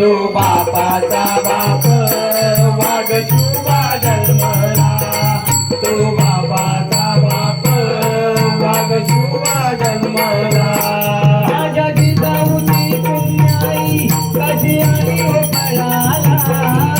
तो बापाचा बाप वाघ शिवा जन्मला. तो बापाचा बाप वाघ शिवा जन्मला. राजा गीता होती कशी आली हो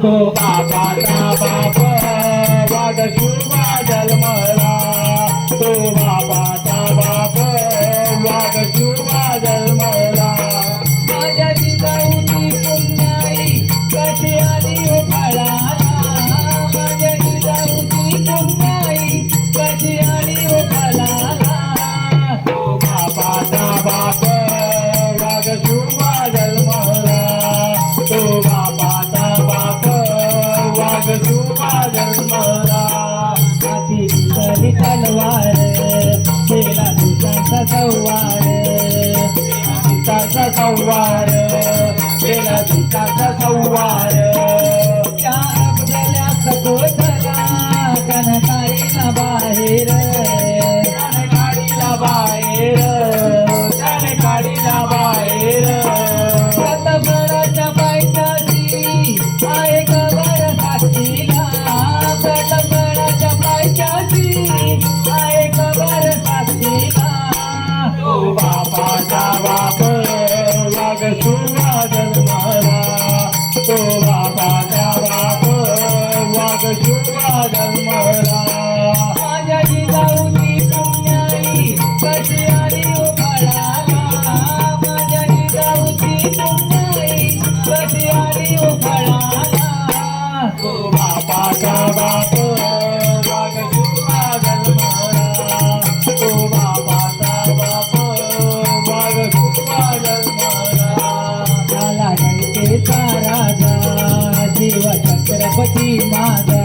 哥哥，爸爸，爸爸。संवार केला गीताचा संवार चार बदल्या सगोतला कनकाळीला बाहेर कनकाळीला बाहेर कनकाळीला बाहेर. प्रतभराच्या बायकाची आहे कबर साथीला. प्रतभराच्या बायकाची छत्रपती माझा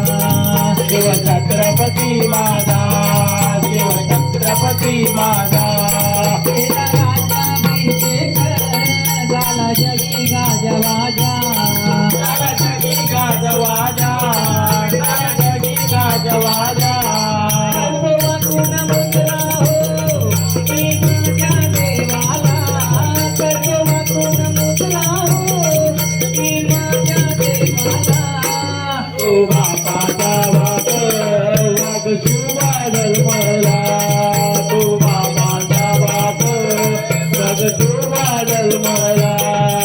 शिव छत्रपती माझा शिव छत्रपती माझा झाला जगी गाजवाजा झाला जगी गाजवाजा जगी गाजवाजा Thank you. 快乐